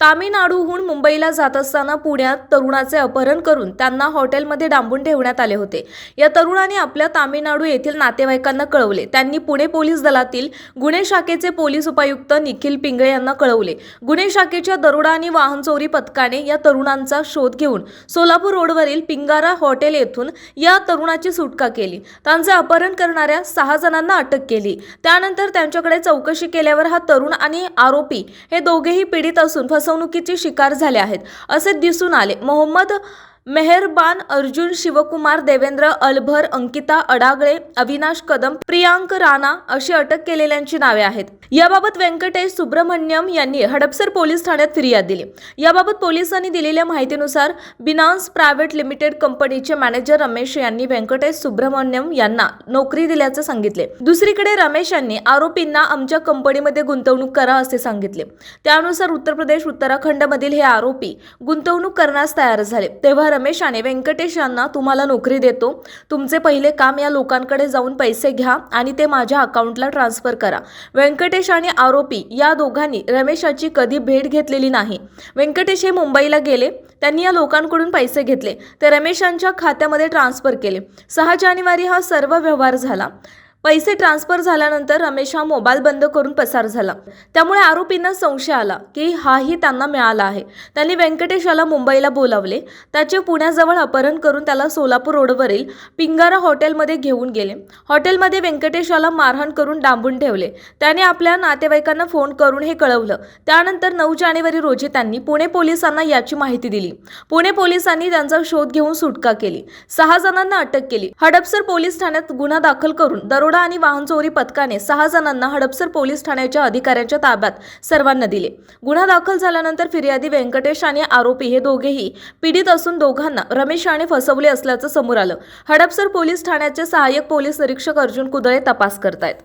तामिळनाडूहून मुंबईला जात असताना पुण्यात तरुणाचे अपहरण करून त्यांना हॉटेलमध्ये डांबून ठेवण्यात आले होते. या तरुणाने आपल्या तामिळनाडू येथील नातेवाईकांना कळवले. त्यांनी पुणे पोलीस दलातील गुन्हे शाखेचे पोलीस उपायुक्त निखिल पिंगळे यांना कळवले. गुन्हे शाखेच्या दरोडा आणि वाहन चोरी पथकाने या तरुणांचा शोध घेऊन सोलापूर रोडवरील पिंगारा हॉटेल येथून या तरुणाची सुटका केली. त्यांचे अपहरण करणाऱ्या सहा जणांना अटक केली. त्यानंतर त्यांच्याकडे चौकशी केल्यावर हा तरुण आणि आरोपी हे दोघेही पीडित असून फसवणुकीची शिकार झाले आहेत असे दिसून आले. मोहम्मद मेहरबान अर्जुन शिवकुमार देवेंद्र अलभर अंकिता अडागळे अविनाश कदम प्रियांक राणा अशी अटक केलेल्यांची नावे आहेत. याबाबत व्यंकटेश सुब्रमण्यम यांनी हडपसर पोलीस ठाण्यात फिर्याद दिली. याबाबत पोलिसांनी दिलेल्या माहितीनुसार बिनान्स प्रायव्हेट लिमिटेड कंपनीचे मॅनेजर रमेश यांनी व्यंकटेश सुब्रह्मण्यम यांना नोकरी दिल्याचे सांगितले. दुसरीकडे रमेश यांनी आरोपींना आमच्या कंपनीमध्ये गुंतवणूक करा असे सांगितले. त्यानुसार उत्तर प्रदेश उत्तराखंडमधील हे आरोपी गुंतवणूक करण्यास तयार झाले. तेव्हा रमेशाने व्यंकटेश यांना तुम्हाला नोकरी देतो. तुमचे पहिले काम या लोकांकडे जाऊन पैसे घ्या आणि ते माझ्या अकाउंटला ट्रान्सफर करा. व्यंकटेश आणि आरोपी या दोघांनी रमेशाची कधी भेट घेतलेली नाही. व्यंकटेश हे मुंबईला गेले. त्यांनी या लोकांकडून पैसे घेतले. ते रमेशांच्या खात्यामध्ये ट्रान्सफर केले. सहा जानेवारी हा सर्व व्यवहार झाला. पैसे ट्रान्सफर झाल्यानंतर रमेश हा मोबाईल बंद करून पसार झाला. त्यामुळे आरोपींना संशय आला की हाही त्यांना मिळाला आहे. त्यांनी व्यंकटेशाला मुंबईला बोलावले. त्याचे पुण्याजवळ अपहरण करून त्याला सोलापूर रोडवरील पिंगारा हॉटेलमध्ये घेऊन गेले. हॉटेलमध्ये व्यंकटेशाला मारहाण करून डांबून ठेवले. त्याने आपल्या नातेवाईकांना फोन करून हे कळवलं. त्यानंतर नऊ जानेवारी रोजी त्यांनी पुणे पोलिसांना याची माहिती दिली. पुणे पोलिसांनी त्यांचा शोध घेऊन सुटका केली. सहा जणांना अटक केली. हडपसर पोलीस ठाण्यात गुन्हा दाखल करून दरोडा आणि वाहन चोरी पथकाने सहा जणांना हडपसर पोलीस ठाण्याच्या अधिकाऱ्यांच्या ताब्यात सर्वांना दिले. गुन्हा दाखल झाल्यानंतर फिर्यादी व्यंकटेश आणि आरोपी हे दोघेही पीडित असून दोघांना रमेश याने फसवले असल्याचं समोर आलं. हडपसर पोलीस ठाण्याचे सहाय्यक पोलीस निरीक्षक अर्जुन कुदळे तपास करतायत.